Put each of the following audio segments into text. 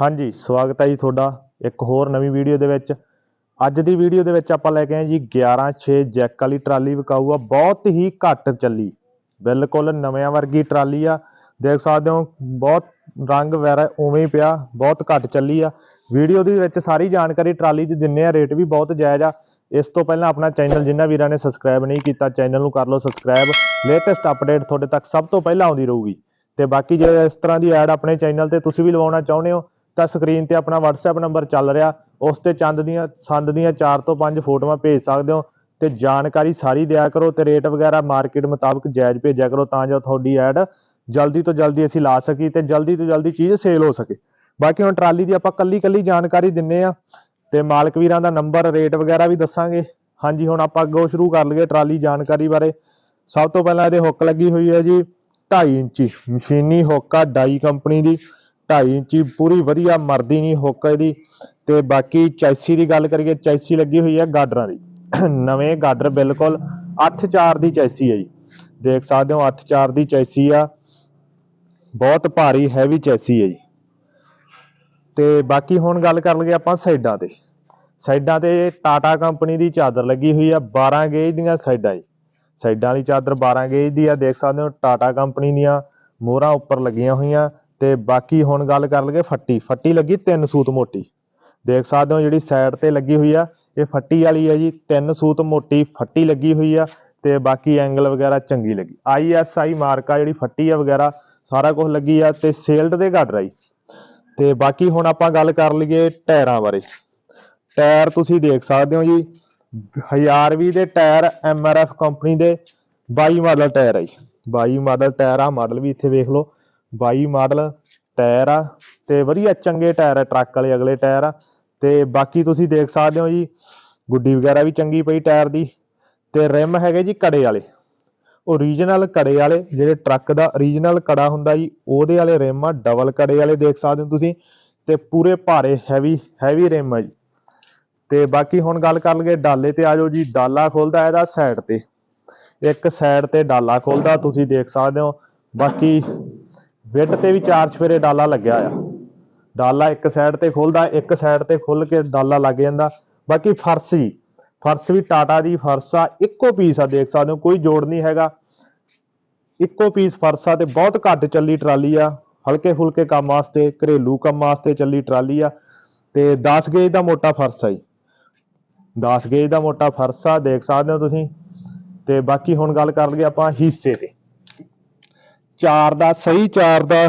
ਹਾਂਜੀ, ਸਵਾਗਤ ਹੈ ਜੀ ਤੁਹਾਡਾ ਇੱਕ ਹੋਰ ਨਵੀਂ ਵੀਡੀਓ ਦੇ ਵਿੱਚ। ਅੱਜ ਦੀ ਵੀਡੀਓ ਦੇ ਵਿੱਚ ਆਪਾਂ ਲੈ ਕੇ ਆਏ ਜੀ 11-6 ਜੈਕ ਵਾਲੀ ਟਰਾਲੀ ਵਿਕਾਊ ਆ ਬਹੁਤ ਹੀ ਘੱਟ ਚੱਲੀ। ਬਿਲਕੁਲ ਨਵਿਆਂ ਵਰਗੀ ਟਰਾਲੀ ਆ। ਦੇਖ ਸਕਦੇ ਹੋ, ਬਹੁਤ ਰੰਗ ਵੈਰਾ ਉਵੇਂ ਹੀ ਪਿਆ, ਬਹੁਤ ਘੱਟ ਚੱਲੀ ਆ। ਵੀਡੀਓ ਦੇ ਵਿੱਚ ਸਾਰੀ ਜਾਣਕਾਰੀ ਟਰਾਲੀ ਦੀ ਦਿੰਨੇ ਆ, ਰੇਟ ਵੀ ਬਹੁਤ ਜਾਇਜ਼ ਆ। ਇਸ ਤੋਂ ਪਹਿਲਾਂ ਆਪਣਾ ਚੈਨਲ ਜਿੰਨਾ ਵੀਰਾਂ ਨੇ ਸਬਸਕ੍ਰਾਈਬ ਨਹੀਂ ਕੀਤਾ, ਚੈਨਲ ਨੂੰ ਕਰ ਲਓ ਸਬਸਕ੍ਰਾਈਬ। ਲੇਟੈਸਟ ਅਪਡੇਟ ਤੁਹਾਡੇ ਤੱਕ ਸਭ ਤੋਂ ਪਹਿਲਾਂ ਆਉਂਦੀ ਰਹੂਗੀ। ਤੇ ਬਾਕੀ ਜੇ ਇਸ ਤਰ੍ਹਾਂ ਦੀ ਐਡ ਆਪਣੇ ਚੈਨਲ ਤੇ ਤੁਸੀਂ ਵੀ ਲਵਾਉਣਾ ਚਾਹੁੰਦੇ ਹੋ ਤਾਂ ਸਕਰੀਨ ਤੇ ਆਪਣਾ WhatsApp ਨੰਬਰ ਚੱਲ ਰਿਹਾ। ਉਸ ਤੇ ਚੰਦ ਦੀਆਂ ਸੰਦ ਦੀਆਂ 4 ਤੋਂ 5 ਫੋਟੋਆਂ ਭੇਜ ਸਕਦੇ ਹੋ। ਤੇ ਜਾਣਕਾਰੀ ਸਾਰੀ ਦਿਆ ਕਰੋ ਤੇ ਰੇਟ ਵਗੈਰਾ ਮਾਰਕੀਟ ਮੁਤਾਬਕ ਜਾਇਜ਼ ਭੇਜਿਆ ਕਰੋ ਤਾਂ ਜੋ ਤੁਹਾਡੀ ਐਡ ਜਲਦੀ ਤੋਂ ਜਲਦੀ ਅਸੀਂ ਲਾ ਸਕੀ ਤੇ ਜਲਦੀ ਤੋਂ ਜਲਦੀ ਚੀਜ਼ ਸੇਲ ਹੋ ਸਕੇ। ਬਾਕੀ ਹੁਣ ਟਰਾਲੀ ਦੀ ਆਪਾਂ ਕੱਲੀ ਕੱਲੀ ਜਾਣਕਾਰੀ ਦਿੰਨੇ ਆ ਤੇ ਮਾਲਕ ਵੀਰਾਂ ਦਾ ਨੰਬਰ, ਰੇਟ ਵਗੈਰਾ ਵੀ ਦੱਸਾਂਗੇ। ਹਾਂਜੀ, ਹੁਣ ਆਪਾਂ ਅੱਗੋਂ ਸ਼ੁਰੂ ਕਰ ਲਈਏ ਟਰਾਲੀ ਜਾਣਕਾਰੀ ਬਾਰੇ। ਸਭ ਤੋਂ ਪਹਿਲਾਂ ਇਹਦੇ ਹੁੱਕ ਲੱਗੀ ਹੋਈ ਹੈ ਜੀ 2.5 ਇੰਚੀ ਮਸ਼ੀਨੀ ਹੁੱਕ ਆ, ਡਾਈ ਕੰਪਨੀ ਦੀ। 2.5 ਇੰਚੀ ਪੂਰੀ ਵਧੀਆ ਮਰਦੀ ਨਹੀਂ ਹੁੱਕ ਇਹਦੀ। ਤੇ ਬਾਕੀ ਚੈਸੀ ਦੀ ਗੱਲ ਕਰੀਏ, ਚੈਸੀ ਲੱਗੀ ਹੋਈ ਹੈ ਗਾਡਰਾਂ ਦੀ। ਨਵੇਂ ਗਾਡਰ ਬਿਲਕੁਲ 8-4 ਦੀ ਚੈਸੀ ਹੈ ਜੀ। ਦੇਖ ਸਕਦੇ ਹੋ 8-4 ਦੀ ਚੈਸੀ ਆ। ਬਹੁਤ ਭਾਰੀ ਹੈਵੀ ਚੈਸੀ ਹੈ ਜੀ। ਤੇ ਬਾਕੀ ਹੁਣ ਗੱਲ ਕਰ ਲਈਏ ਆਪਾਂ ਸਾਈਡਾਂ ਤੇ। ਸਾਈਡਾਂ ਤੇ ਟਾਟਾ ਕੰਪਨੀ ਦੀ ਚਾਦਰ ਲੱਗੀ ਹੋਈ ਆ 12 ਗੇਜ ਦੀਆਂ ਸਾਈਡਾਂ ਜੀ। ਸਾਈਡਾਂ ਵਾਲੀ ਚਾਦਰ 12 ਗੇਜ ਦੀ ਆ, ਦੇਖ ਸਕਦੇ ਹੋ, ਟਾਟਾ ਕੰਪਨੀ ਦੀਆਂ ਮੋਹਰਾਂ ਉੱਪਰ ਲੱਗੀਆਂ ਹੋਈਆਂ। ਤੇ ਬਾਕੀ ਹੁਣ ਗੱਲ ਕਰ ਲਈਏ ਫੱਟੀ। ਫੱਟੀ ਲੱਗੀ ਤਿੰਨ ਸੂਤ ਮੋਟੀ। ਦੇਖ ਸਕਦੇ ਹੋ ਜਿਹੜੀ ਸਾਈਡ ਤੇ ਲੱਗੀ ਹੋਈ ਆ, ਇਹ ਫੱਟੀ ਵਾਲੀ ਹੈ ਜੀ, ਤਿੰਨ ਸੂਤ ਮੋਟੀ ਫੱਟੀ ਲੱਗੀ ਹੋਈ ਆ ਤੇ ਬਾਕੀ ਐਂਗਲ ਵਗੈਰਾ ਚੰਗੀ ਲੱਗੀ। ਆਈਐਸਆਈ ਮਾਰਕਾ ਜਿਹੜੀ ਫੱਟੀ ਆ ਵਗੈਰਾ, ਸਾਰਾ ਕੁਝ ਲੱਗੀ ਆ ਤੇ ਸੇਲਡ ਦੇ ਘੱਟ ਆ ਜੀ ਤੇ ਬਾਕੀ ਹੁਣ ਆਪਾਂ ਗੱਲ ਕਰ ਲਈਏ ਟਾਇਰਾਂ ਬਾਰੇ। ਟਾਇਰ ਤੁਸੀਂ ਦੇਖ ਸਕਦੇ ਹੋ ਜੀ 1020 ਦੇ ਟਾਇਰ ਐਮਆਰਐਫ ਕੰਪਨੀ ਦੇ 22 ਮਾਡਲ ਟਾਇਰ ਆ ਜੀ। 22 ਮਾਡਲ ਟਾਇਰ ਆ, ਮਾਡਲ ਵੀ ਇੱਥੇ ਵੇਖ ਲਓ। 22 ਮਾਡਲ, ਟਾਇਰ ਆ, ਤੇ ਵਧੀਆ ਚੰਗੇ ਟਾਇਰ ਆ, ਟਰੱਕ ਵਾਲੇ ਅਗਲੇ ਟਾਇਰ ਆ। ਤੇ ਬਾਕੀ ਤੁਸੀਂ ਦੇਖ ਸਕਦੇ ਹੋ ਜੀ, ਗੁੱਡੀ ਵਗੈਰਾ ਵੀ ਚੰਗੀ ਪਈ ਟਾਇਰ ਦੀ। ਤੇ ਰਿਮ ਹੈਗੇ ਜੀ ਕੜੇ ਵਾਲੇ। ਓਰੀਜਨਲ ਕੜੇ ਵਾਲੇ, ਜਿਹੜੇ ਟਰੱਕ ਦਾ ਓਰੀਜਨਲ ਕੜਾ ਹੁੰਦਾ ਜੀ, ਉਹਦੇ ਵਾਲੇ ਰਿਮ ਆ ਡਬਲ ਕੜੇ ਵਾਲੇ ਦੇਖ ਸਕਦੇ ਹੋ ਤੁਸੀਂ। ਤੇ ਪੂਰੇ ਭਾਰੇ ਹੈਵੀ ਹੈਵੀ ਰਿਮ ਆ ਜੀ। ਤੇ ਬਾਕੀ ਹੁਣ ਗੱਲ ਕਰ ਲਈਏ ਡਾਲੇ ਤੇ ਆ ਜਾਓ ਜੀ, ਡਾਲਾ ਖੁੱਲਦਾ ਇਹਦਾ ਸਾਈਡ ਤੇ। ਇੱਕ ਸਾਈਡ ਤੇ ਡਾਲਾ ਖੁੱਲਦਾ, ਤੁਸੀਂ ਦੇਖ ਸਕਦੇ ਹੋ। ਬਾਕੀ ਵਿੱਡ ਤੇ ਵੀ ਚਾਰ ਚਫੇਰੇ ਡਾਲਾ ਲੱਗਿਆ ਆ। ਡਾਲਾ ਇੱਕ ਸਾਈਡ ਤੇ ਖੁੱਲਦਾ, ਇੱਕ ਸਾਈਡ ਤੇ ਖੁੱਲ ਕੇ ਡਾਲਾ ਲੱਗ ਜਾਂਦਾ। ਬਾਕੀ ਫਰਸ਼ ਜੀ ਫਰਸ਼ ਵੀ ਟਾਟਾ ਦੀ ਫਰਸ਼ ਆ, ਇੱਕੋ ਪੀਸ ਆ, ਦੇਖ ਸਕਦੇ ਹੋ, ਕੋਈ ਜੋੜ ਨਹੀਂ ਹੈਗਾ। ਇੱਕੋ ਪੀਸ ਫਰਸ਼ ਆ ਤੇ ਬਹੁਤ ਘੱਟ ਚੱਲੀ ਟਰਾਲੀ ਆ। ਹਲਕੇ ਫੁਲਕੇ ਕੰਮ ਵਾਸਤੇ, ਘਰੇਲੂ ਕੰਮ ਵਾਸਤੇ ਚੱਲੀ ਟਰਾਲੀ ਆ ਤੇ 10 ਗੇਜ ਦਾ ਮੋਟਾ ਫਰਸ਼ ਆ ਜੀ। 10 ਗੇਜ ਦਾ ਮੋਟਾ ਫਰਸ਼ ਆ, ਦੇਖ ਸਕਦੇ ਹੋ ਤੁਸੀਂ। ਤੇ ਬਾਕੀ ਹੁਣ ਗੱਲ ਕਰ ਲਈਏ ਆਪਾਂ ਹਿੱਸੇ ਤੇ। ਚਾਰ ਦਾ, ਸਹੀ ਚਾਰ ਦਾ,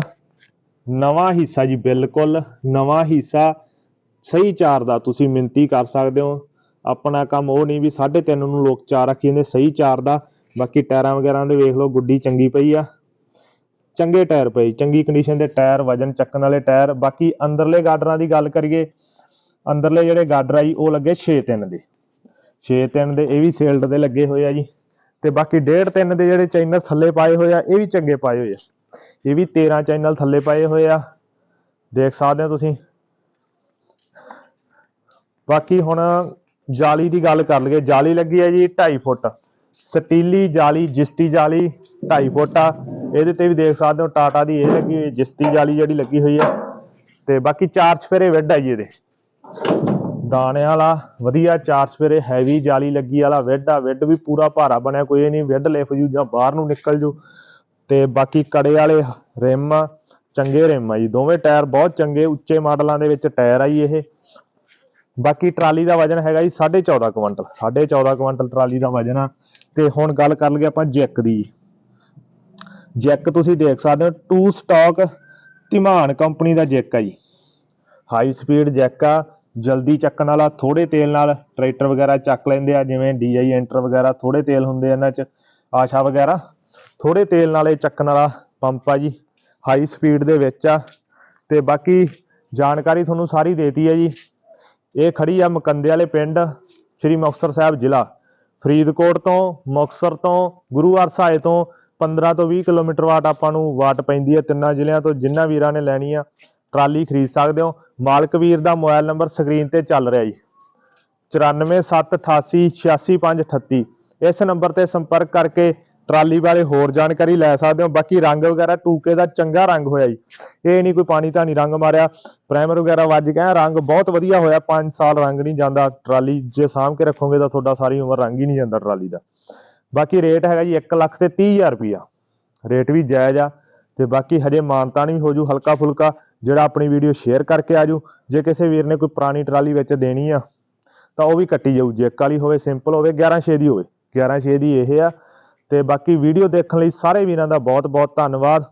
ਨਵਾਂ ਹਿੱਸਾ ਜੀ ਬਿਲਕੁਲ ਨਵਾਂ ਹਿੱਸਾ, ਸਹੀ ਚਾਰ ਦਾ, ਤੁਸੀਂ ਮਿੰਤੀ ਕਰ ਸਕਦੇ ਹੋ। ਆਪਣਾ ਕੰਮ ਉਹ ਨਹੀਂ ਵੀ 3.5 ਨੂੰ ਲੋਕ ਚਾਰ ਰੱਖੀ ਜਾਂਦੇ ਸਹੀ ਚਾਰ ਦਾ, ਬਾਕੀ ਟਾਇਰਾਂ ਵਗੈਰਾ ਦੇ ਵੇਖ ਲਓ, ਗੁੱਡੀ ਚੰਗੀ ਪਈ ਆ। ਚੰਗੇ ਟਾਇਰ ਪਏ, ਚੰਗੀ ਕੰਡੀਸ਼ਨ ਦੇ ਟਾਇਰ, ਵਜਨ ਚੱਕਣ ਵਾਲੇ ਟਾਇਰ, ਬਾਕੀ ਅੰਦਰਲੇ ਗਾਡਰਾਂ ਦੀ ਗੱਲ ਕਰੀਏ, ਅੰਦਰਲੇ ਜਿਹੜੇ ਗਾਡਰ ਆ ਜੀ, ਉਹ ਲੱਗੇ 6-3 ਦੇ। 6-3 ਦੇ, ਇਹ ਵੀ ਸੇਲਡ ਦੇ ਲੱਗੇ ਹੋਏ ਆ ਜੀ। ਤੇ ਬਾਕੀ 1.5-3 ਦੇ ਜਿਹੜੇ ਚੈਨਲ ਥੱਲੇ ਪਾਏ ਹੋਏ ਆ, ਇਹ ਵੀ ਚੰਗੇ ਪਾਏ ਹੋਏ ਆ। ਇਹ ਵੀ 13 ਚੈਨਲ ਥੱਲੇ ਪਾਏ ਹੋਏ ਆ। ਦੇਖ ਸਕਦੇ ਹੋ ਤੁਸੀਂ। ਬਾਕੀ ਹੁਣ ਜਾਲੀ ਦੀ ਗੱਲ ਕਰ ਲਈਏ, ਜਾਲੀ ਲੱਗੀ ਹੈ ਜੀ 2.5 ਫੁੱਟ। ਸਟੀਲੀ ਜਾਲੀ, ਜਿਸਤੀ ਜਾਲੀ 2.5 ਫੁੱਟ ਆ। ਇਹਦੇ ਤੇ ਵੀ ਦੇਖ ਸਕਦੇ ਹੋ, ਟਾਟਾ ਦੀ ਇਹ ਲੱਗੀ ਹੋਈ ਜਿਸਤੀ ਜਾਲੀ ਜਿਹੜੀ ਲੱਗੀ ਹੋਈ ਆ। ਤੇ ਬਾਕੀ ਚਾਰ ਚਫੇਰੇ ਵਿੱਢ ਆ ਜੀ ਇਹਦੇ। ਦਾਣੇ ਵਾਲਾ ਵਧੀਆ ਚਾਰ ਸਵੇਰੇ ਹੈਵੀ ਜਾਲੀ ਲੱਗੀ ਵਾਲਾ ਵਿੱਡ ਆ ਵਿੱਡ ਵੀ ਪੂਰਾ ਭਾਰਾ ਬਣਿਆ ਕੋਈ ਇਹ ਨਹੀਂ ਵਿੱਡ ਲਿਫ ਜੂ ਜਾਂ ਬਾਹਰ ਨੂੰ ਨਿਕਲ ਜੂ ਤੇ ਬਾਕੀ ਕੜੇ ਵਾਲੇ ਰਿਮ ਆ, ਚੰਗੇ ਰਿਮ ਆ ਜੀ ਦੋਵੇਂ ਟਾਇਰ ਬਹੁਤ ਚੰਗੇ ਉੱਚੇ ਮਾਡਲਾਂ ਦੇ ਵਿੱਚ ਟਾਇਰ ਆ ਜੀ ਇਹ। ਬਾਕੀ ਟਰਾਲੀ ਦਾ ਵਜਨ ਹੈਗਾ ਜੀ 14.5 ਕੁਇੰਟਲ 14.5 ਕੁਇੰਟਲ ਟਰਾਲੀ ਦਾ ਵਜਨ ਆ। ਤੇ ਹੁਣ ਗੱਲ ਕਰ ਲਈਏ ਆਪਾਂ ਜੈਕ ਦੀ। ਜੈਕ ਤੁਸੀਂ ਦੇਖ ਸਕਦੇ ਹੋ ਟੂ ਸਟਾਕ ਧੀਮਾਨ ਕੰਪਨੀ ਦਾ ਜੈਕ ਆ ਜੀ। ਹਾਈ ਸਪੀਡ ਜੈਕ ਆ ਜਲਦੀ ਚੱਕਣ ਵਾਲਾ ਥੋੜੇ ਤੇਲ ਨਾਲ ਟਰੈਕਟਰ ਵਗੈਰਾ ਚੱਕ ਲੈਂਦੇ ਆ, ਜਿਵੇਂ DI ਐਂਟਰ ਵਗੈਰਾ ਥੋੜੇ ਤੇਲ ਹੁੰਦੇ ਆ ਇਹਨਾਂ 'ਚ, ਆਸ਼ਾ ਵਗੈਰਾ। ਥੋੜੇ ਤੇਲ ਨਾਲ ਇਹ ਚੱਕਣ ਵਾਲਾ ਪੰਪ ਆ ਜੀ ਹਾਈ ਸਪੀਡ ਦੇ ਵਿੱਚ ਆ। ਤੇ ਬਾਕੀ ਜਾਣਕਾਰੀ ਤੁਹਾਨੂੰ ਸਾਰੀ ਦੇਤੀ ਹੈ ਜੀ। ਇਹ ਖੜੀ ਆ ਮਕੰਦੇ ਵਾਲੇ ਪਿੰਡ, ਸ੍ਰੀ ਮੁਕਤਸਰ ਸਾਹਿਬ ਜ਼ਿਲ੍ਹਾ। ਫਰੀਦਕੋਟ ਤੋਂ, ਮੁਕਤਸਰ ਤੋਂ, ਗੁਰੂ ਸਾਹਿਬ ਤੋਂ 15 ਤੋਂ 20 ਕਿਲੋਮੀਟਰ ਵਾਟ ਆਪਾਂ ਨੂੰ ਵਾਟ ਪੈਂਦੀ ਹੈ ਤਿੰਨਾਂ ਜ਼ਿਲ੍ਹਿਆਂ ਤੋਂ, ਜਿੰਨਾ ਵੀਰਾਂ ਨੇ ਲੈਣੀ ਆ। ਟਰਾਲੀ ਖਰੀਦ ਸਕਦੇ ਹੋ। ਮਾਲਕ ਵੀਰ ਦਾ ਮੋਬਾਈਲ ਨੰਬਰ ਸਕਰੀਨ ਤੇ ਚੱਲ ਰਿਹਾ ਜੀ। 9478866538 ਇਸ ਨੰਬਰ ਤੇ ਸੰਪਰਕ ਕਰਕੇ ਟਰਾਲੀ ਬਾਰੇ ਹੋਰ ਜਾਣਕਾਰੀ ਲੈ ਸਕਦੇ ਹੋ। ਬਾਕੀ ਰੰਗ ਵਗੈਰਾ ਟੂਕੇ ਦਾ ਚੰਗਾ ਰੰਗ ਹੋਇਆ ਜੀ। ਇਹ ਨਹੀਂ ਕੋਈ ਪਾਣੀ ਧਾਣੀ ਰੰਗ ਮਾਰਿਆ। ਪ੍ਰਾਈਮਰ ਵਗੈਰਾ ਵੱਜ ਗਿਆ। ਰੰਗ ਬਹੁਤ ਵਧੀਆ ਹੋਇਆ। 5 ਸਾਲ ਰੰਗ ਨਹੀਂ ਜਾਂਦਾ ਟਰਾਲੀ। ਜੇ ਸਾਂਭ ਕੇ ਰੱਖੋਗੇ ਤਾਂ ਤੁਹਾਡਾ ਸਾਰੀ ਉਮਰ ਰੰਗ ਹੀ ਨਹੀਂ ਜਾਂਦਾ ਟਰਾਲੀ ਦਾ। ਬਾਕੀ ਰੇਟ ਹੈਗਾ ਜੀ 1 ਲੱਖ ਤੇ 30000 ਰੁਪਿਆ ਰੇਟ ਵੀ ਜਾਇਜ਼ ਆ। ਤੇ ਬਾਕੀ ਹਜੇ ਮਾਨਤਾ ਨਹੀਂ ਹੋਜੂ ਹਲਕਾ ਫੁਲਕਾ ਜਿਹੜਾ ਆਪਣੀ ਵੀਡੀਓ ਸ਼ੇਅਰ ਕਰਕੇ ਆਜੂ। ਜੇ ਕਿਸੇ ਵੀਰ ਨੇ ਕੋਈ ਪੁਰਾਣੀ ਟਰਾਲੀ ਵਿੱਚ ਦੇਣੀ ਆ, ਤਾਂ ਉਹ ਵੀ ਕੱਟੀ ਜਾਊ। ਜੈਕ ਵਾਲੀ ਹੋਵੇ ਸਿੰਪਲ ਹੋਵੇ 11 ਦੀ ਹੋਵੇ। 11 ਦੀ ਇਹ ਆ। ਤੇ ਬਾਕੀ ਵੀਡੀਓ ਦੇਖਣ ਲਈ ਸਾਰੇ ਵੀਰਾਂ ਦਾ ਬਹੁਤ ਬਹੁਤ ਧੰਨਵਾਦ।